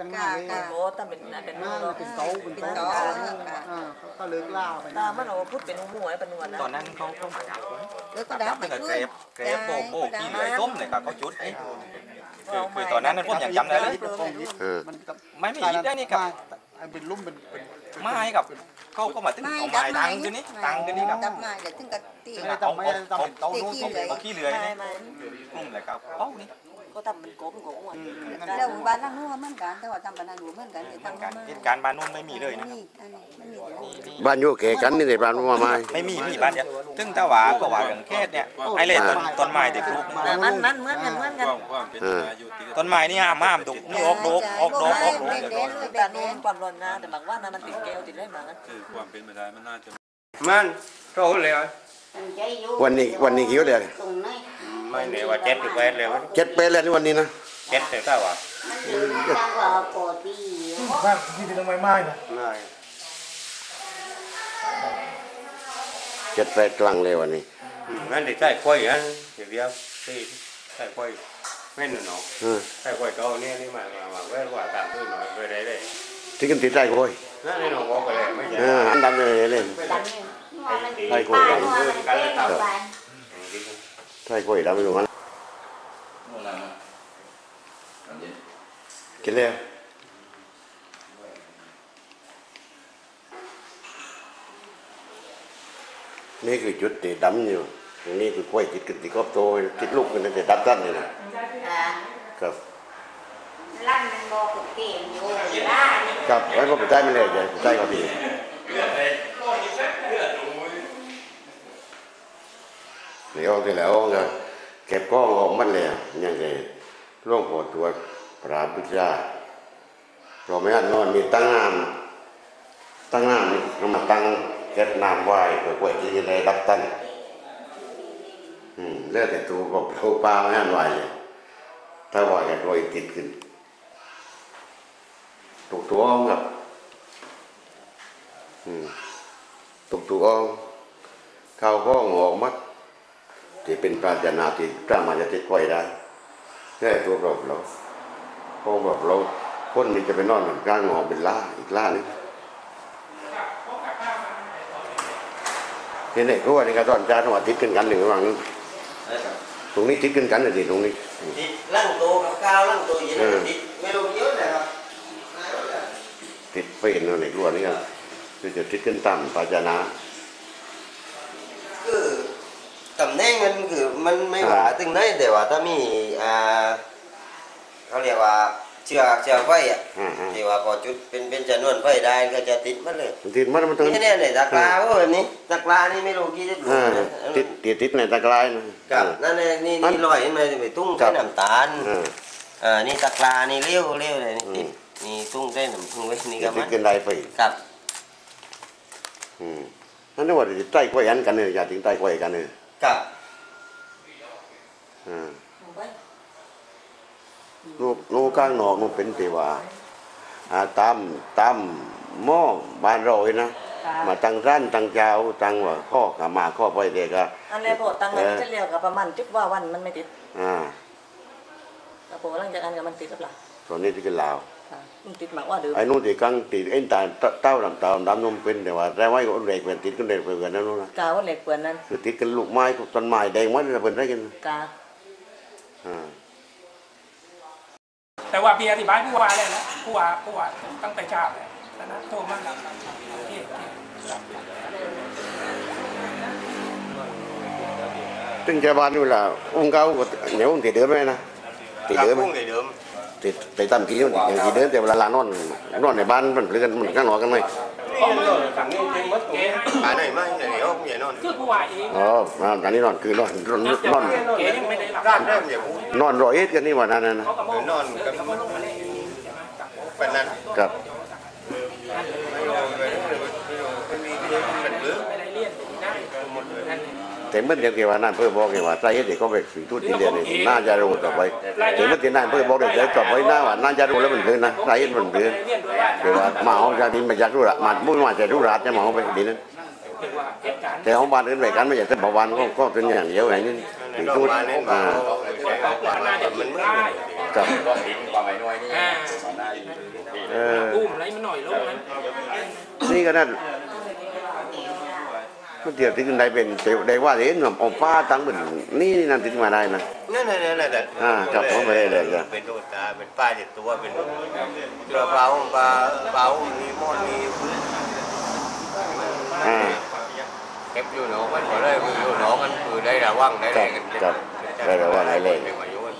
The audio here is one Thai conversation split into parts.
ตั้งนานเลยโอ้ตั้งเป็นนะเป็นนั่นเนาะเป็นเกาเป็นเป็นเกาเกาอ่าเขาก็เลิกล่าไปตามันเอาพูดเป็นหมูไอ้เป็นนวลนะตอนนั้นเขาเขามาจับแล้วก็จัดับบไปแล้วก็ขึ้เกรนฟเกรฟโบกโบกขี้เหลือยต้มเลยครับเขาจุดไอ้คือคือตอนนั้นนั้นผมยังจำได้เลยเออมันกับไม่ไม่ยิดได้นี่ครับไม่เป็นลุ่มเป็นเป็นเป็นไม้ครับเขาก็มาถึงไม่เอาดัไม้บตังกันนี่ตังกันนี่ครับดับไม้เดี๋ยวถึงกับตีเอาเอาเอาเอานู่นเอาขี้เหลือยไม่นี่ไม่กลุ่มเลยครับเป้านี่ ก็ทำเป็นกลมของมันแล้วบ้านนั่งนู้นเหมือนกันแต่ว่าทำบ้านนั่งนู้นเหมือนกันเนี่ยทางทำการมากิจการบ้านนู้นไม่มีเลยนะนี่อันนี้ไม่มีเลยนี่นี่บ้านอยู่เกกันนี่ในบ้านว่าไม้ไม่มีมีบ้านเดียวซึ่งถ้าว่าก็ว่าอย่างแค่เนี่ยไอ้เล่ต้นต้นไม้ที่ปลูกแต่มันมันเหมือนกันเหมือนกันเออต้นไม้นี่ห้ามห้ามตุกนี่ออกดอกออกดอกออกดอกแดงเลยแดแต่งนู้นความร้อนนะแต่บางว่านะมันติดแก้วติดได้มากันคือความเป็นไปได้มันน่าจะมันโตเลยวันนี้วันนี้กี่วันเดียว ไม่เนี่ยว่าเจ็ดหรือแปดเลยมันเจ็ดเปแล้วนี่วันนี้นะเจ็ดแต่ถ้าว่าบ้านที่เป็นต้นไม้ไม้นะไม่เจ็ดแปดกลางเลยวันนี้งั้นเด็กใส่กล้วยอันเดี๋ยวเดียวที่ใส่กล้วยไม่หนุนหนอเออใส่กล้วยโตเนี่ยนี่มามามาแว่ว่าตามตื้นหน่อยไปได้เลยที่กันติดใจโอยนั่นนี่หนอบอกไปเลยไม่ใช่เอออันดันเลยเล่นใส่กล้วยกัน เลยตามใช่กล้วยดำอยู่มันกินแล้วนี่คือจุดที่ดำอยู่ตรงนี้คือกล้วยติดกันติดกอบโตติดลูกกันแต่ดับตั้นนี่นะครับลั่นมันบอกกับเก่งอยู่ล่านี่ครับไว้ก็ไปใต้ไม่เลยใจใต้ก็ดีเดี๋ยวที่แล้วก็เก็บกล้องออกมันเลยยังไงร่วงปวด ตัวปราบพิจาเราไม่อันนอนมีตั้งน้ำตั้งน้ำนี่เรามาตั้งเก็บน้ำไว้เพื่อไว้ที่จะได้รับตันอืมเลือดแต่ตัวก็เขาปลาไม่อันไว้เลยถ้าว่าจะโดยติดขึ้นตุกตัวองกับอืมตุกตัวองเขาก็งอกมัด ที่เป็นปราชนาที่กล้ามาจะติดไว้ได้แค่ตัวเราเราพอแบบเราคนนี้จะไปนอนเหมือนกลางงอเป็นล่าอีกล่านึงนี่เนี่ยก็ว่าในการตอนจ้าต้องว่าติดกันกันหนึ่งระหว่างนั้นตรงนี้ติดกันกันเลยดิตรงนี้ติดลั่งตัวกับกาวลั่งตัวอย่างนี้ติดไม่ลงเยอะเลยครับติดเป็นอะไรรั่วนี่ก็คือจะติดกันต่ำปราชนาคือ ตำแหน่งมันคือมันไม่ว่าตึงไหนแต่ว่าถ้ามีอ่าเขาเรียกว่าเชือกเชือกไฟอะอ่าอ่าที่ว่าพอจุดเป็นเป็นจำนวนไฟได้ก็จะติดมันเลยติดมันมันต้องนี่เนี่ยเนี่ยตะกร้าโอ้ยนี่ตะกร้านี่ไม่รู้กี่สิบลูอ่ากนะติดติดติดในตะกร้ายนะ กับนั่นเนี่ยนี่นี่ลอยขึ้นมาจะไปตุ้งครัใส่บน้ำตาลอ่า อ่านี่ตะกร้านี่เลี้ยวเลี้ยวเลยนี่อืมติดนี่ตุ้งใส่น้ำพึ่งไว้นี่ติก็ดมันกันได้ไปกับอืมนั่นนึกว่าติดใต้กล้วยอันกันเนี่ยอย่าถึงใต้กล้วยกันเนี่ย กับอ่านูนูข้างนอกนูเป็นเทวาอ่าตามตามหม้อบ้านเราเองนะมาตั้งร้านตั้งเจ้าตั้งว่าข้อขามาข้อไปเด็กอะอันแรกพอตั้งมันจะเรียกกับประมาณจุดว่าวันมันไม่ติด อ่าแล้วพอหลังจากนั้นก็มันติดแล้วล่ะ ตอนนี้ที่กันลาวมันติดมากว่าเดิมไอ้นู่นที่กังติดไอ้ตาเต้าดำเต้าดำนมเป็นแต่ว่าแต่ว่าก็เด็กเป็นติดกันเด็กเป็นกันนั่นนู่นนะกาวเหล็กเปลือนนั้นคือติดกันลูกไม้ต้นไม้แดงมันเป็นไรกันกาอ่าแต่ว่าพี่อธิบายผู้ว่าเลยนะผู้ว่าผู้ว่าตั้งแต่เช้าเลยนะนะโทรมาที่ที่ซึ่งชาวบ้านนี่ล่ะองค์เก่าก็เหนียวติดเดิมไหมนะติดกับเดิมไหมพุ่งเลยเดิม ติดไปตามกี่อย่างกี่เดิมแต่เวลาลานอนนอนในบ้านมันเปลือนมันข้างนอกกันไหมนี่นอนฝั่งนี้จริงมัดตรงนี้อ่าไหนไม่เดี๋ยวใหญ่นอนคือผู้ว่าเองอ๋อนอนกันนี่นอนคือนอนนอนนอนเก๋ยังไม่ได้รับร้านแรกอย่าพูดนอนรอยเอ็ดกันนี่วันนั้นนะเขาก็มองนอนกับเขามาลงมาเล่นเป็นนั้นครับ ไม่รู้ไม่รู้ไม่มีเรื่องเป็นเรื่อง ไม่ได้เรียนนะนั่น แต่เมื่อเดียวกันว่านั่นเพื่อบอกกันว่าใจเอ็ดเด็กก็ไปฝีทุดที่เรียนนี่น่าจะรู้ต่อไปแต่เมื่อที่นั่นเพื่อบอกเด็กต่อไปน่าว่าน่าจะรู้แล้วมันคือนะใจเอ็ดมันคือเรียนด้วยว่าคือว่ามาเอาจากดินมาจากรู้ละมาบุ้งมาจากรู้รัดจะมาเอาไปดินนั้นเรียกว่าเหตุการณ์แต่ของบ้านอื่นไปกันไม่อยากจะบอกวันก็ก็เป็นอย่างเดียวอย่างนี้ถึงดอกทุดไม้เล่นอ่ามาน่าจะมันได้กับอ่าเอออุ้มอะไรมันหน่อยลงนั้นนี่ก็นั่น มันเดี๋ยวที่ได้เป็นเตได้ว่าเห็นว่าเอาป้าตั้งเหมือนนี่นั่นถึงมาได้นะนั่นนั่นนั่นนั่นอ่าจับเข้าไปเลยเลยจ้ะเป็นตัวตาเป็นป้ายเด็ดตัวเป็นกระเป๋าปลาเป๋ามีหม้อนมีพื้นอ่าเก็บอยู่หนองมันก็เลยอยู่หนองมันคือได้ระวังได้แรงกันครับได้ระวังได้แรงเป็นประโยชน์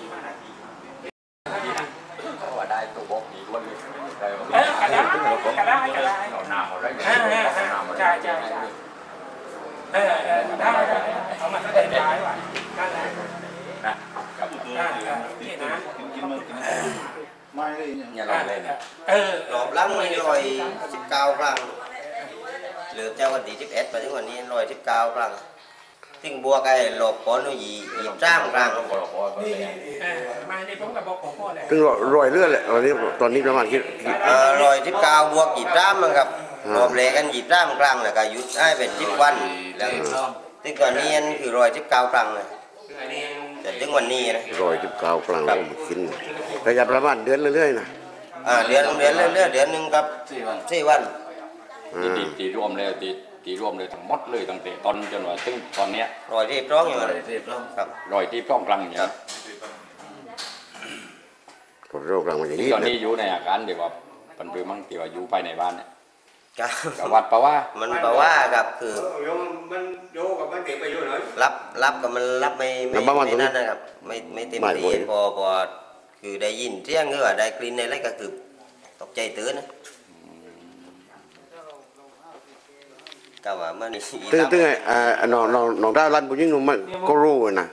ว่าได้ตัวบอกอีกคนเออกระได้กระได้กระได้น้ำอะไรอ่าอ่าอ่าใช่ใช่ใช่ เออเออได้ได้เอามาเต็มย้ายว่ะนั่นแหละอ่าอ่านี่นะไม่เลยเนี่ยอย่าลองเล่นเออรอบหลังไมีรอยสิบเก้าครั้งเหลือแต่วันที่สิบเอ็ดไปถึงวันนี้รอยสิบเก้าครั้งซึ่งบัวไก่หลบก้อนหยีหยิบจ้ามครั้งนี่เออมาในผมกับบอกของพ่อเลยถึงรอยเลือดแหละตอนนี้ตอนนี้ประมาณกี่กี่เอ่อรอยสิบเก้าบวกหยิบจ้ามมั้งครับ รอบแรกกันหยิบจ้ามครั้งแล้วก็หยุดได้เป็นสิบวันแล้วซึ่งตอนนี้อันคือรอยสิบเก้าครั้งเลยแต่ถึงวันนี้นะรอยจุดเก้ากลางลมกินระยะประมาณเดือนเรื่อยๆนะอ่าเดือนเดือนเรื่อยๆเดือนหนึ่งครับสี่วันอ่าตีตีรวมเลยตีตีรวมเลยทั้งหมดเลยตั้งแต่ตอนจนว่าถึงตอนเนี้ยรอยที่ร้องอยู่ครับรอยที่ป้องกลางเนี่ยกับโรคกลางมันอย่างที่นี้ตอนนะนี้อยู่ในอาการเดี๋ยวว่าปันปรือมั่งที่ว่าอยู่ภายในบ้านเนี่ย ครับกับวัดปะว่ามันแปลว่าครับคือมันโยกับมันเด็กไปอยู่ไหนรับรับกับมันรับไม่ไม่ไม่นั่นนะครับไม่ไม่เต็มที่พอพอคือได้ยินเสียงหรือว่าได้กลิ่นในอะไรก็คือตกใจตื่นนะก็ว่ามันนี่ตึ้งตึ้งไอ้อ่าน้องน้องน้องดาวรันผู้หญิงหนุ่มมันก็รู้นะ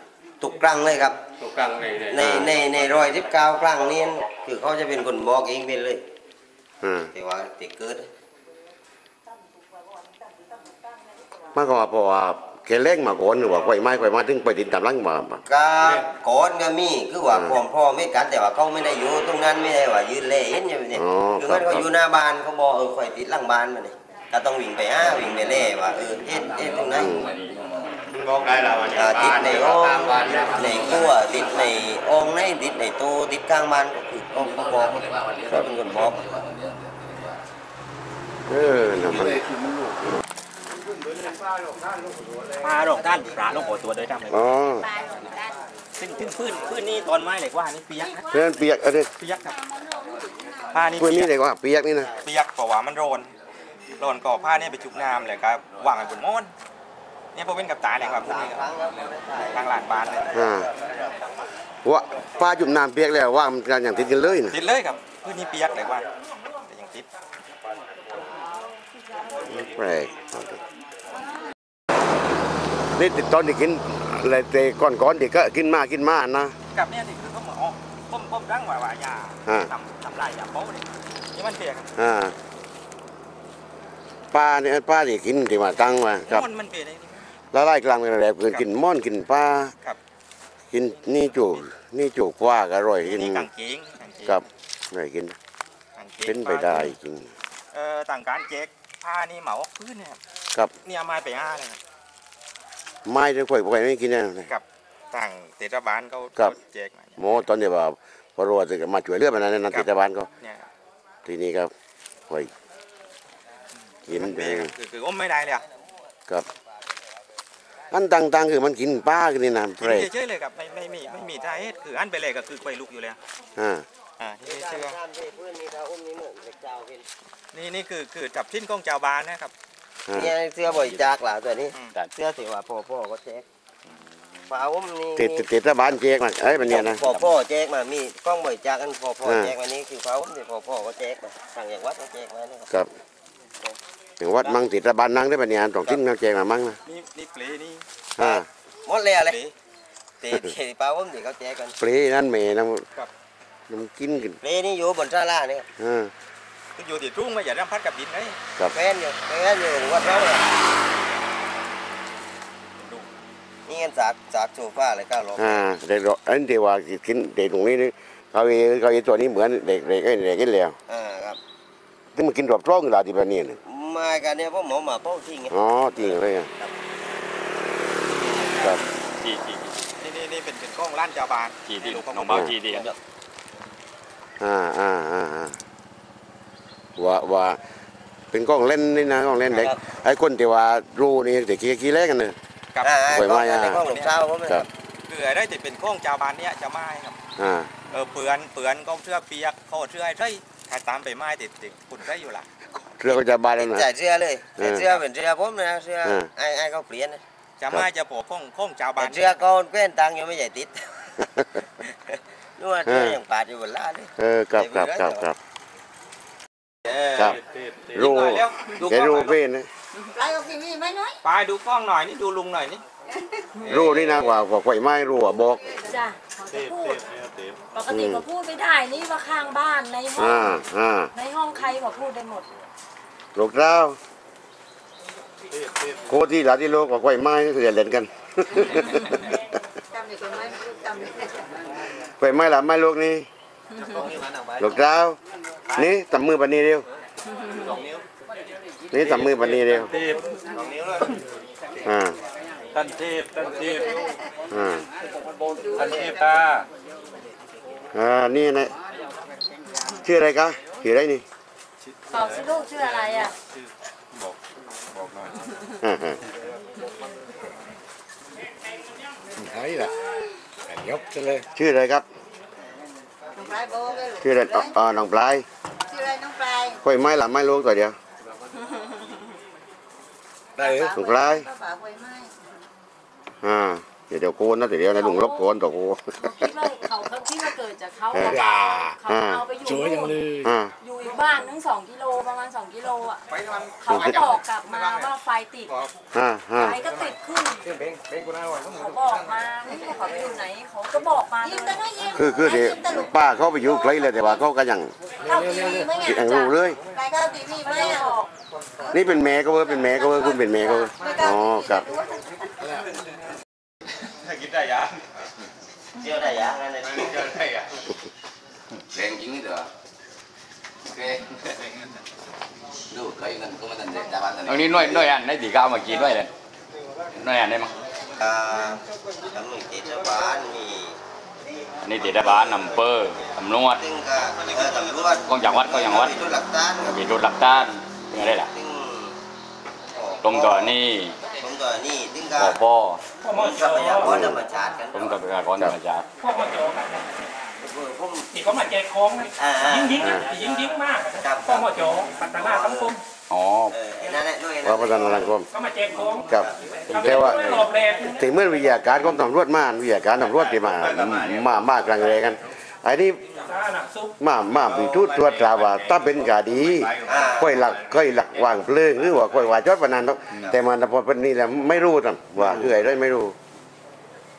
ทุกครั้งเลยครับตัวกลางในในในในรอยที่เก้าครั้งนี้คือเขาจะเป็นคนบอกเองเป็นเลยอ่าแต่ว่าติเกิด มากกว่าเพราะว่าแกเล่งมาก่อนหรือว่าไฟไหม้ไฟไหม้ถึงไปติดตามหลังมาก็ก่อนก็มีคือว่าพ่อพ่อไม่กันแต่ว่าเขาไม่ได้อยู่ตรงนั้นไม่ได้ว่ายืนเล่เห็นอย่างนี้อ๋อคือครัมับนก็อยู่หน้าบ้านเขาบอกเออไฟติดหลังบ้านมาเนี่ยก็ต้องวิ่งไปอ้าวิ่งไปเล่ว่าเออเอ็ดเอ็ดตรงนั้น บอกได้แล้ววันนี้อ่าติดในห้องตามบ้านเนี่ยในครัวติดในองค์ในติดในตู้ติดกลางบ้านก็คือเขาเขาบอกเขาเป็นคนบอก เออน่ะมัน ปลาดอกด้านปลาลงหัวตัวโดยทำเลยอ๋อปลาหลงกันซึ่งซึ่งพื้นพื้นนี่ตอนไม้เหล็กว่านี่เปียกนะเพื่อนเปียกอันนี้เปียกครับผ้านี่เพื่อนเปีนี่ยกเลยว่าเปียกนี่นะเปียกเพราะว่ามันโรนโรนก่อผ้านี่ไปจุกน้ำเลยครับวางไว้บนโม้อนเนี่ยพอเป็นกับตาเนี่ยครับพวกนี้ครับทางหลานบ้านเลยอ่าว่าป้าจุ่มน้ำเปียกแล้วว่ามันกันอย่างติดกันเลยนะติดเลยครับพื้นนี่เปียกเลยว่าแต่ยังติดแปลก นี่ติดตอนที่กินอะไรแต่ก่อนก่อนๆที่ก็กินมากินมานะกับเนี่ยนี่คือเขาเหมือนอ๋อต้มต้มรังว่าว่ายาอ่าทำทำลายยาโป๊ะเลยนี่มันเปียกครับอ่าป้าเนี่ยป้าที่กินที่มาตั้งมาครับมันมันเปียกเลยนี่ละลายกลางเป็นอะไรคือกินม่อนกินปลาครับกินนี่จูนี่จูกว่าก็อร่อยกินนี่กางเกงกางเกงกับอะไรกินกางกงเป็นไปได้จริงเอ่อต่างการเจ๊กผ้านี่เหมาพื้นเนี่ยครับครับเนี่ยเอาไม้ไปอ้าเลยครับ ไม้จะค่อยค่อยไม่กินนะกับต่างเทศบาลเขาครับเจ๊กมาเนี่ยหมอตอนนี้ว่าพอรู้ว่าจะมาช่วยเหลือมันนั้นนะครัเทบศบาลก็เนี่ยทีนี้ก็ค่อยกินมันเอเปียกงครับคือคืออมไม่ได้เลยอะครับอันต่างๆคือมันกินปลากันนี่นะกิแปลนกเฉยๆเลยครับไม่ไม่มีไม่มีสาเหตุคืออันไปเลยก็คือไปลุกอยู่เลยอะอ่าอ่าที่เชื่อเพื่อนนี่เขาอุ้มนี่เหมือนเด็กเจ้าเป็นนี่นี่คือคือจับชิ้นกองเจ้าบานนะครับอ่า เนี่ยเสื้อบ่อยจากหล่ะตัวนี้อืมเสื้อที่ว่าพ่อพ่อก็แจกปลาอุ้มนี่ติดติดติดบานเจ๊กมาเอ้ยมันเนี่ยนะพ่อพ่อแจกมามีกล้องบ่อยจากกันพ่อพ่ออ่าแจกมานี่คือปลาอุ้มที่พ่อพ่อก็แจกมาสั่งอย่างวัดก็แจกมานะครับครับถึงวัดมังติดบานนั่งได้ปะเนี่ยตรงทิ้งน้ำแจงมามั่งนะนี่นี่เปลนี่อ่าหมดเลยอะไรเปลตีตีปลาอุ้มที่เขาแจกกันเปรย์นั่นเมย์น้ครับำน้ำกินกันเลนี่อยู่บนศาลาเนี่ย อ่าคืออยู่ที่รุ่งไม่อย่าร่ำพัดกับดินเลยแฟนอยู่แฟนอยู่วัดเราเลยนี่กันสากสากโซฟาเลยก้าวลงอ่าเด็กอันที่ว่ากินเด็กตรงนี้นี่เขาเอเขาเอตัวนี้เหมือนเด็กเด็กไอ้เด็กกินแล้วอ่าครับที่มันกินรอบท้องอยู่ลาที่ปานนี้นะมากันเนี่ยพ่อหมอมาเป้าทิ้งไงอ๋อจริงเลยอะครับที่ที่นี่นี่นี่เป็นเป็นกล้องล้านเจ้าบานที่ที่ลูกเขาน้องบเบาอกที่ที่อ่าอ่าอ่าอ่า ว่าว่าเป็นกล้องเล่นนี่นะกล้องเล่นเด็กไอ้คนที่ว่ารู้นี่เด็กกี่กี่แรกกันเนี่ยกับอ่าไว้ไว้อะในห้องหลวงเช้าผมครับคือได้จะเป็นโค้งชาวบ้านเนี้ยจะไม้ครับอ่าเออเปือนเปือนก็เสื้อเปียกเขาเสื้อไอ้ไร่ใครตามไปไม้ติดติดคุณได้อยู่ล่ะเรือก็จะบานแล้วนะใส่เสื้อเลยเออใส่เสื้อเป็นเสื้อผมนะเสื้อเออไอ้ไอ้เขาเปลี่ยนนะจะไม้จะโผล่โค้งโค้งชาวบ้าแต่นเสื้อก็แป้นตังอยู่ไม่ใหญ่ติดนึกว่าเสื้อยังปาดอยู่บนล่าเลยเออครับครับครับครับเออ ครับรู้ดูหน่อยเร็วดูแกกล้องรู้หน่อยเป็นนะปลายออกทีวีไหมน้อยไปดูกล้องหน่อยนี่ดูลุงหน่อยนี่รู้นี่นะว่าว่าไฟไหม้รู้ว่าบอกเทจ้ะพพูเทดพเนี่ยเทพปกติก็พูดไม่ได้นี่ว่าข้างบ้านในห้ออ่างอ่าในห้องใครก็พูดได้หมดลูกเจ้าเทพเทพโคที่หลาที่โลกว่าไฟไหม้ก็คือจะเล่นกันจำเด็กคนไหมไม่รู้จำเลยไฟไหม้หลาไหม้ลูกนี่ลูกเจ้า นี่ตำมือปันนี้เร็วนี่ตำมือปันนี้เร็วเทพอ่าท่านเทพท่านเทพอ่าท่านเทพตาอ่านี่นะชื่ออะไรคะชื่ออะไรนี่ตอบสิลูกชื่ออะไรอะบอกบอกหน่อยอ่าฮะใช่ละยกจะเลยชื่ออะไรครับน้องปลายโบกเลยชื่ออะไรอ๋ออ๋อน้องปลายชื่ออะไร น้องปลายไฟไหม้หลาไหม้ลูกตัวเดียวได้เลยน้องปลายป้าป๋าไฟไหม้อ่าเดี๋ยวเดี๋ยวโกนนะเดี๋ยวนะลุงรบโกนตัวกูเขาคิดว่าเขาเขาคิดว่าเกิดจากเขาเออเขาเอาไปอยู่สวยจังนู่นเลยอ่าอยู่อีก บ้านนึงสองกิโลประมาณสองกิโลอะ ไปมันเขาก็บอกกลับมาว่าไฟติด อ่าอ่าไฟก็ติดขึ้นเขาบอกมาไม่รู้เขาไปอยู่ไหน เขาก็บอกมาเลยิ้มยแต่น้อยยิ้มคือคือเดี๋ยวป้าเขาไปอยู่ไกลเลยแต่ว่าเขาก็ยังเข้าทีวีไหมไงยังรู้เลยปลายเข้าทีวีไหมไม่ได้อะบอกนี่เป็นแม่ก็เว้ยเป็นแม่ก็เว้ยคุณเป็นแม่ก็เว้ยไม่เข้าอ๋อทีวีครับดูว่าคิดได้ยังเสื้อได้ยังนั่นเลยเจอได้ยังแรงจริงนี่เด้อโอเค ดูเคยกันก็ไม่ทันเด็กแต่บ้านอันนี้น้อยน้อยอันได้ตีก้าวมากินด้วยเลยน้อยอันได้มั้งอ่าทำหนึ่งติดชาวบ้านมีอันนี้ติดได้บ้านนำเปอร์ตำรวจ ซึ่งก็เออตำรวจกองจังหวัดก็อย่างวัด มีตัวหลักฐานครับมีรถหลักต้านเป็นอะไรล่ะซึ่งตรงต่อนี่ผมก็นี่ซึ่งก็ปอพ่อพ่อมอทรัพยากรธรรมชาติกันตรงกับประชากรธรรมชาติ พ่อมอจอกัน ผม ที่เขามาแจกของนะอ่าอ่ายิงยิงยิงยิงมากพ่อมอจอปัตตานาสังคมอ๋อเออไอ้นั่นแหละด้วยนะว่าประธานสังคม เขามาแจกของครับทำแต่ว่า หลบแรงถึงเมื่อวิทยาการของตำรวจมาวิทยาการตำรวจที่มา มามากลางแรงกันไอ้นี่สาหนักซุปมามาปีทุตรวจตราว่าถ้าเป็นกาดีอ่าค่อยหลักค่อยหลักวางเพลิงหรือว่าค่อยว่าจอดปานนันเนาะแต่มันพอเป็นนี่แหละไม่รู้ตั้งว่าคืออะไรไม่รู้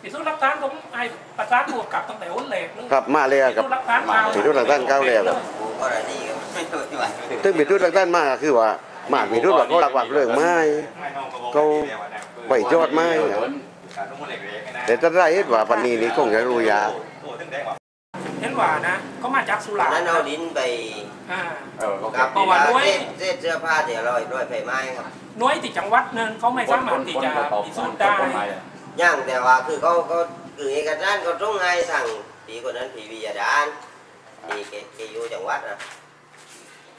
พิสูจน์หลักฐานผมไอ้ประสานบวกกับตั้งแต่วันแรกเลยครับมาเลยพิครับสูจน์หลักฐานมาพิสูจน์หลักฐานก้าวแล้วครับกูก็ระดีก็ไม่รู้ว่าซึ่งปีทุตรด้านมากคือว่ามาปีทุตรว่าเขาหลักวางเพลิงไม้ เขาไปจอดไม้แต่ถ้าได้เห็นว่าปันนี้นี่คงจะรู้ยากเห็นว่านะเขามาจากสุตอรานษฎนั้นร์เอาดินไปอ่า เออโอเคกับประวัติด้วยเศษเศษเสื้อผ้าเดี๋ยวเราร้อยไฟไหม้ครับหน้อยติดจังหวัดนึงเขาไม่สามารถที่จะพิสูจน์ได้ ย่างแต่ว่าคือเขาเขาคือเอกสารเขาต้องให้สั่งผีคนนั้นผีวิญญาณผีเกเกอยู่จังหวัดนะ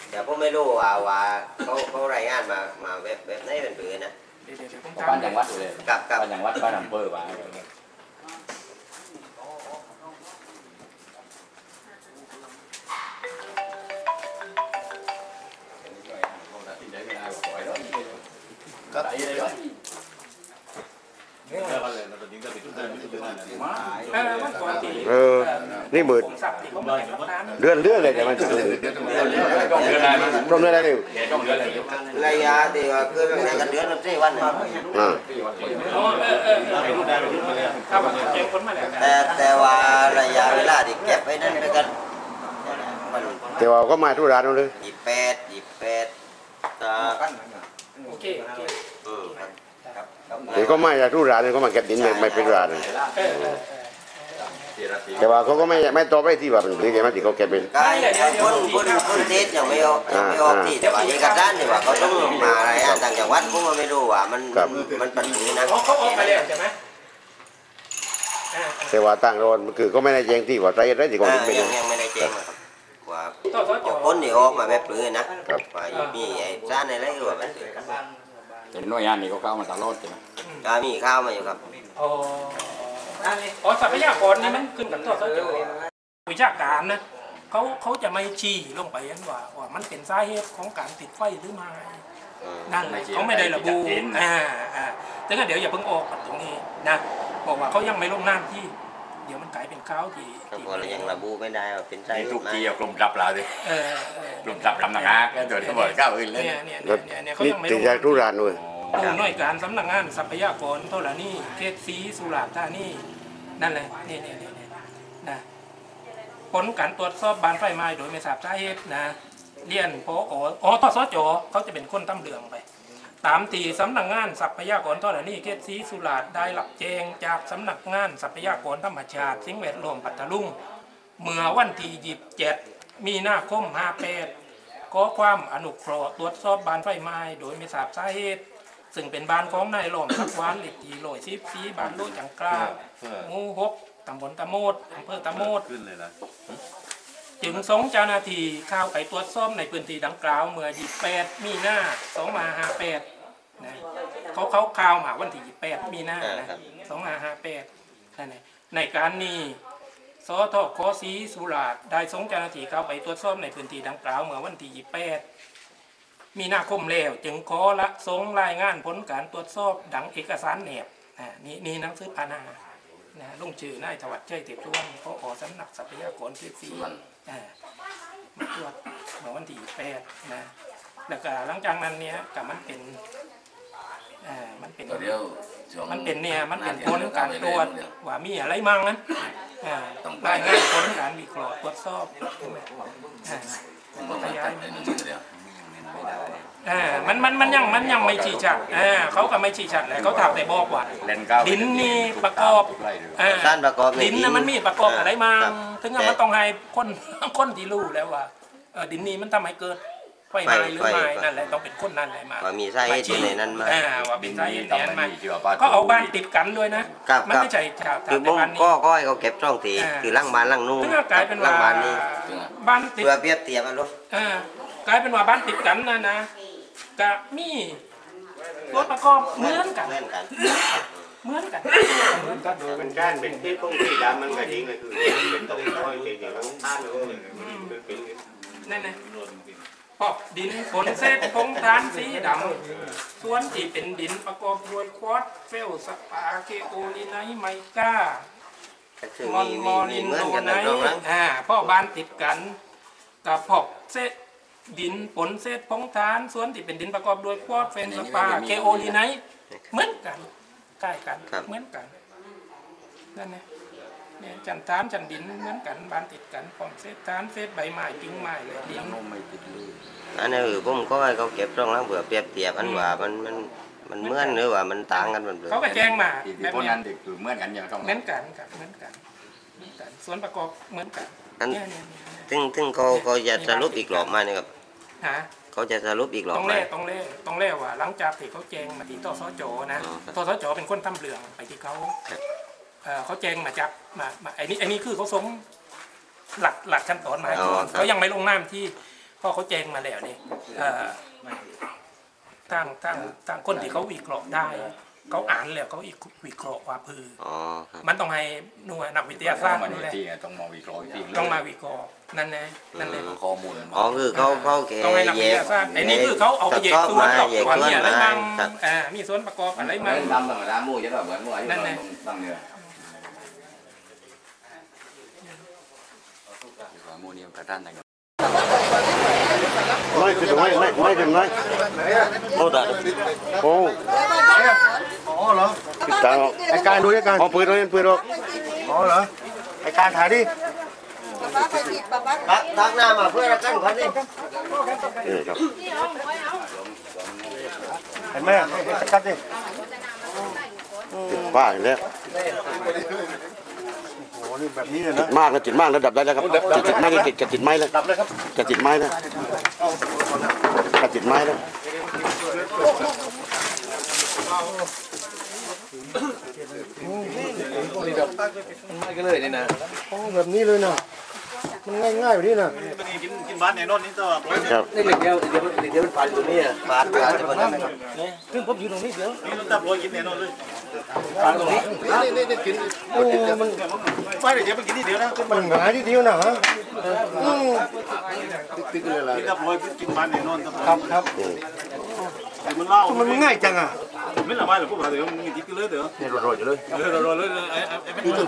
เดี๋ยวผมไม่รู้ว่าว่าเขาเขารายงานมามาเว็บเว็บไหนเป็นปืนนะเดี๋ยวเดี๋ยวผมบ้านจำจังหวัดอยู่เลยกับกับบ้านจังหวัดบ้านอำเภอบ้า นี่มืดผมสับที่เขามาแข่งรถน้ำเลื่อนเลื่อนเลยแต่มันจะเลื่อนเดือนอะไรมั้งร่มเลื่อนได้เร็วต้องเดือนอะไรระยะที่ว่าคือในกันเดือนละสี่วันนะอ่าอ๋อเออเออเออครับเก็บคนมาแล้วแต่แต่ว่าระยะเวลาที่เก็บไว้นั้นไปกันมันแต่ว่าก็มาทุรานเอาเลยยี่แปดยี่แปดอ่าโอเคโอเคอืมครับเดี๋ยวก็มาจากทุรานเลยก็มาเก็บดินไม่ไม่เป็นรานเลยเออเออ แต่ว่าเขาก็ไม่ไม่ตอบไปที่ว่าเป็นหรือไงมที่เขาเก็บเป็นก็คนคนคนเทศยังไม่ออกยังไม่ออกที่แต่ว่าเอกสารนี่ว่าเขาต้องมาอะไรอะต่างจังหวัดผมก็ไม่รู้ว่ามันมันเป็นอย่างนี้นะเขาเขาออกไปแล้วใช่ไหมอ่าแต่ว่าต่างโรนคือก็ไม่ได้แจ้งที่ว่าใจได้ที่เขาอ่าดินไปยังยังไม่ได้แจ้งนะครับว่าต่อต่อจอคนที่ออกมาแบบปืนนะว่ามีไอ้ซ่านอะไรก็ว่ามันคือเห็นหน่วยงานนี้ก็เข้ามาตลอดใช่ไหมก็มีข้าวมาอยู่ครับ อ๋ออ๋อทรัพยากรนี่มันขึ้นกับต่อต่อจอวิชาการนะเขาเขาจะไม่ชี้ลงไปอันว่าว่ามันเป็นสาเหตุของการติดไฟหรือไม่นั่นแหละเขาไม่ได้ระบุอ่าอ่าแต่ก็เดี๋ยวอย่าเพิ่งออกตรงนี้นะบอกว่าเขายังไม่ลงน้ำที่ เดี๋ยวมันกลายเป็นข้าวที่ก็ที่พอเรายังระบุไม่ได้ว่าเป็นไส้นี่ทุกทีเอากลุ่มจับเราดิเออเออกลุ่มจับลำนักงานก็ตัวที่บอกก้าวอื่นเลยเนี่ยเนี่ยแล้วเนี่ยเนี่ยเขานี่ยังไม่ลติดงจากทุรานด้วย ผู้น่วยการสำนักงานทรัพยากรเท่าไหร่นี่เขตสีสุราษฎร์ธานีนั่นแหละนี่นี่นี่นนะผลการตรวจสอบบานไฟไหม้โดยไม่ทราบสาเหตุนะเรียนพออ๋อทสจเขาจะเป็นคนตำเรืองไป ตามตีสำนักงานทรัพยากรเท่าไหร่นี่เขตสีสุราษฎร์ได้รับแจ้งจากสำนักงานทรัพยากรธรรมชาติสิ่งแวดล้อมปัตตาลุงเมื่อวันที่ยีิบเจ็ดมีนาคมห้าแปดขอความอนุเคราะห์ตรวจสอบบานไฟไหม้โดยไม่ทราบสาเหตุ ซึ่งเป็นบ้านของนายหลอมสักวานเหล็กทีโลอยซีซีบ้านโลจังกล้าหมู่หกตำบลตะโมดอำเภอตะโมดขึ้นเลยนะจึงส่งเจ้าหน้าที่เข้าไปตรวจสอบในพื้นที่ดังกล่าวเมื่อ 28 มีนา2558นะเขาเขาข่าวมาวันที่ 28 มีนานะ2558นั่นแหละในการนี้สทคสีสุราษฎร์ได้ส่งเจ้าหน้าที่เข้าไปตรวจสอบในพื้นที่ดังกล่าวเมื่อวันที่ 28 มีนาคมแล้ว จึงขอละส่งรายงานผลการตรวจสอบดังเอกสารแนบอ่านี่นี่หนังสือพานานะลงชื่อนายถวัดใจเต็บทุวนพอสำนักทรัพยากรที่สี่อ่ามาตรวจเมื่อวันที่แปดนะแล้วก็หลังจากนั้นเนี่ยกับมันเป็นอ่ามันเป็นตัวเดียวช่วงมันเป็นเนี่ยมันเป็นผลการตรวจว่ามีอะไรมั่งนั้นอ่ารายงานผลการวิเคราะห์ตรวจสอบใช่ไหมอ่าผมว่ามันตัดเป็นตัวเดียว อ่ามันมันมันยังมันยังไม่ชี้ชัดอ่าเขาก็ไม่ชี้ชัดเลยเขาถามแต่บอกว่า เล่นก้าวดินนี่ประกอบอ่าด้านประกอบในดินน่ะมันมีประกอบอะไรมาครับถึงกับมันต้องให้คนคนที่รู้แล้วว่าเออดินนี้มันทำให้เกิดไฟไหม้หรือไม่นั่นแหละต้องเป็นคนนั่นแหละมาว่ามีไส้ที่ในนั้นมา อ่าว่าดิเป็นนสาเหนี้ตุต้องนั้นมาไม่มีเชื้อปลาก็เอาบ้านติดกันด้วยนะ ครับ มันครับไม่ใช่ชาวคือแต่ผมบ้านนี้ ก็ก็ให้เขาเก็บช่องตีอ่า คือล่างบ้านล่างนู่นถึงก็กลายเป็นล่าว่างบ้านนี้บ้านติดเพื่อเปรียบเทียบกันลูกอ่ากลายเป็นว่าบ้านติดกันนะนะ กะมีรถประกอบเหมือนกันเหมือนกันเหมือนกันถ้าดูเป็นด้านเป็นที่พวกที่ดำมันก็จริงเลยคือเป็นตรงคอยเป็นอย่างนั้นท่านเลยเป็นนั่นนะพอกดินฝนเศษพงทานสีดำส่วนที่เป็นดินประกอบด้วยควอตซ์เฟลสปาเกโอลิไนท์ไมก้าก็คือมอนมีมมีอมีลินเหมือนโดกันไนนะตรงนั้นท์อ่าพ่อบ้านติดกันกับพอกเศษ ดินฝนเศษพงทานส่วนที่เป็นดินประกอบด้วยควอตซ์เฟลสปาเกโอลิไนท์เหมือนกันใกล้กันครับเหมือนกันนั่นนะเนี่ยจันทานจันดินเหมือนกันบ้านติดกันพร้อมเศษทานเศษใบไม้กิ่งไม้เลยดินอันนี้คือผมก็ให้เขาเก็บช่องล่างเพื่อเปรียบเทียบกันว่ามันมันมันเหมือนหรือว่ามันต่างกันมันเปล่าเขาก็แจ้งมาที่แบบพวกเนี้ยนั้นติดคือเหมือนกันอย่างต้องเหมือนกันครับเหมือนกันเหมือนกันส่วนประกอบเหมือนกันอันเนี่ยเนี่ยเนี่ยซึ่งซึ่งเขาเขาจะสรุปอีกรอบมาเนี่ยครับ ฮะเขาจะสรุปอีกรอบต้องมาเล่ต้องเล่ต้องเล่ว่า หลังจากที่เขาแจ้งมาที่ตสจนะอ๋อครับตสจเป็นคนทำเรื่องไปที่เขาครับเอ่อเขาแจ้งมาจับมามาไอ้นี่ไอ้นี่คือเขาส่งหลักหลักขั้นตอนมาให้ก่อนเขายังไม่ลงนามที่เพราะเขาแจ้งมาแล้วนี่เอ่อทางทางทางคนที่เขาวิเคราะห์ได้ เขาอ่านแล้วเขาอีกวิเคราะห์ว่าพืออ๋อครับมันต้องให้หน่วยนักวิทยาศาสตร์มันดูแลที่ต้องมาวิเคราะห์ที่ต้องมาวิเคราะห์นั่นแน่นั่นแหละข้อมูลอ๋อคือเขาเขาแกต้องให้นักวิทยาศาสตร์ไอ้นี่คือเขาเอาไปแยกส่วนมาประแยกกอบส่วนมีอะไรมาบ้างครับอ่ามีส่วนประกอบอะไรมับ้างนดำธรรมดามู่จะแบบเหมือนเมื่ออายุนั่นเราแหละตั้งเนี่ยมูนี่กระด้านไหนกันไม่ถึงไม่ไม่ไม่ถึงไม่โอ้ตาโอ้อ๋อเหรอติดตาไอการดูไอการอ๋อปืนเราเล่นปืนเราอ๋อเหรอไอการถ่ายดิตักตักน้ำมาเพื่อรักกันคนนี้นี่ครับเห็นไหมกัดดิบ้าอย่างนี้โอ้นี่แบบนี้เลยนะมากนะจิตมากระดับได้แล้วครับจิตจิตไม่ได้ติดกับจิตไม้เลยดับเลยครับกับจิตไม้นะกั บจิตไม้แล้วไม่กันเลยนี่นะแบบนี้เลยนะมันง่ายๆแบบนี้นะกินกินบ้านในนนนี่ตัวครับนี่เหล็กเดียวเดี๋ยวเดี๋ยวมันปาดตรงนี้อะปาดปาดตรงนั้นนะครับซึ่งผมอยู่ตรงนี้เดี๋ยวนี่ตับโรยกินในนนเลยปาดตรงนี้นี่นี่นี่กินโอ้มันไม่เดี๋ยวมันกินนี่เดียวนะมันหงายทีเดียวนะฮะอืมติ๊กๆเลยล่ะกินตับโรยกินบ้านในนนตับครับครับ มันเล่ามันง่ายจังอะไม่ละไม่หรอกพวกเราเดี๋ยวมันกินเลยเดี๋ยวเนี่ยโรยๆอยู่เลยเดี๋ยวเราเลยไอ้ไอ้ไม่รู้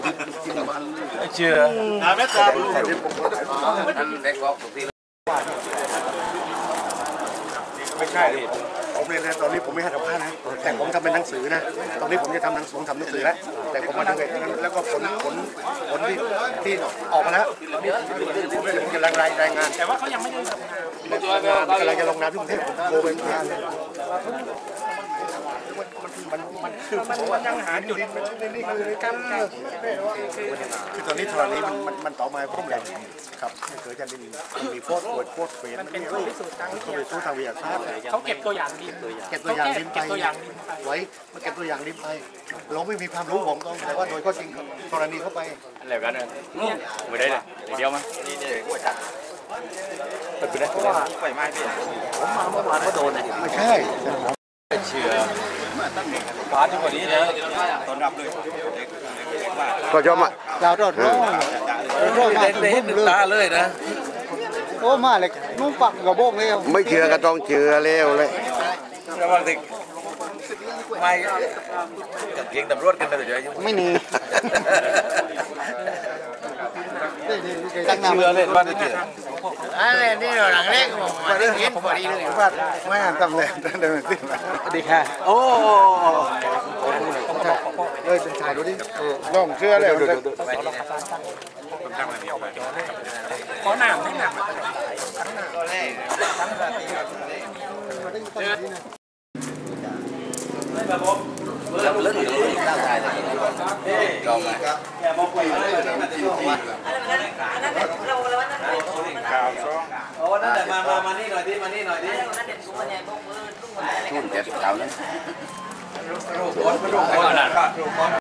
เชื่อน้ำแม่ตาบลูอันเด็กบอกทุกทีไม่ใช่ดิ ผมเรียนนะตอนนี้ผมไม่ให้สัมภาษณ์นะ แต่ผมทำเป็นหนังสือนะ ตอนนี้ผมจะทำหนังสือทำหนังสือแล้ว แต่ผมมาดูไอ้นั้นแล้วก็ผลผลผลที่ที่ออกมาแล้วผมผมจะรายรายงาน แต่ว่าเขายังไม่ได้กำลังจะลงน้ำที่กรุงเทพผมโทรไปงาน มันมันคือผมว่ายังหาจุดนี่คือการคือตอนนี้ธรณีมันมันมันต่อมาพุ่มแรงครับไม่เคยจะมีมีโคตรโคตรเฟรนมันเป็นคนพิสูจน์ทางวิทเขาไปสู้ทางวิทยาศาสตร์เขาเก็บตัวอย่างดินเก็บตัวอย่างดินไปเก็บตัวอย่างดินไปไว้มาเก็บตัวอย่างดินไปเราไม่มีความรู้ผมต้องแต่ว่าโดยข้อจริงธรณีเข้าไปแล้วกันเนี่ยไม่ได้เลยเดียวมั้งนี่เนี่ยหัวจักเป็นไปได้เพราะว่าไฟไหม้พี่ผมมาเมื่อวานก็โดนไม่ใช่ เชื่อฟ้าที่กว่านี้นะต้อนรับเลยเด็กเด็กว่าก็ยอมอะดาวรอดร้อนรอดมาเห็นตาเลยนะ โอ้มาเลยนุ่งปักกระโบกเลยไม่เชื่อก็ต้องเชื่อเร็วเลยระวังติไม่กับเกียงตำรวจกันไปเดี๋ยวไม่หนีตั้งนานเลยบ้านเถื่อ อะไรนี่หลังเล็กมาได้เห็นพอดีเลยว่าไม่อ่านตำแหน่งตำแหน่งสิดีค่ะ โอ้เอ้ยเป็นชายดูดิน้องเชื่อเลยขอหนามให้หนามแล้วเรื่องนี้ตั้งใจเลยเรามาเราเราวันนั้น โอ้นั่นแหละมามามานี่หน่อยดิมานี่หน่อยดิวันนั้นเด็กกูวันใหญ่พวกมือลุงวันไหนทุ่นเจ็ดเก้านั้นรูปคนรูปคน